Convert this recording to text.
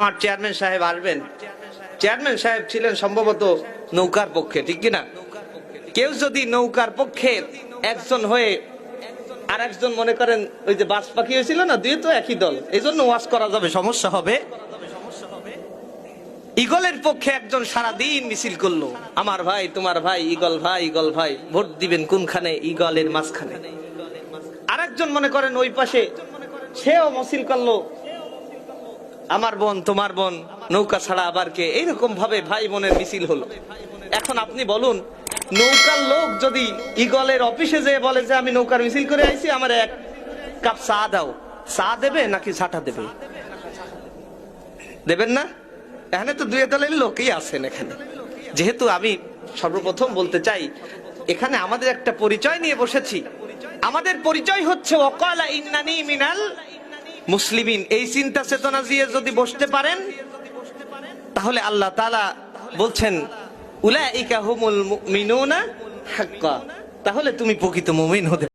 আমার চেয়ারম্যান সাহেব আসবেন। চেয়ারম্যান সাহেব ছিলেন সম্ভবত নৌকার পক্ষে, ঠিক কিনা? কেউ যদি নৌকার পক্ষে একজন হয়ে আর একজন মনে করেন ওই যে বাস পাখি হয়েছিল না, দুই তো একই দল এই জন্য ওয়াজ করা যাবে, সমস্যা হবে। ইগলের পক্ষে একজন সারা দিন মিছিল করল, আমার ভাই, তোমার ভাই ইগল ভাই ইগল ভাই, ভোট দিবেন কোনখানে? ইগলের মাঝখানে। আরেকজন মনে করেন ওই পাশে, সেও মিছিল করল আমার বোন, তোমার বোন, নৌকা ছাড়া আবার কে? এইরকম ভাবে ভাই বোনের মিছিল হলো। এখন আপনি বলুন, নৌকার লোক যদি ইগলের অফিসে যেয়ে বলে যে আমি নৌকার মিছিল করে আইছি, আমার এক কাপ চা দাও। চা দেবে নাকি ছাটা দেবে? দেবেন না? এখানে তো দুই দলের লোকই আছেন এখানে। যেহেতু আমি সর্বপ্রথম বলতে চাই, এখানে আমাদের একটা পরিচয় নিয়ে বসেছি। আমাদের পরিচয় হচ্ছে অকালা ইন্নানি মিনাল মুসলিমিন, এই চিন্তা চেতনা দিয়ে যদি বসতে পারেন, তাহলে আল্লাহ তালা বলছেন, উলাইকা হুমুল মিনুনা হাক্কা। তাহলে তুমি প্রকৃত মুমিন হতে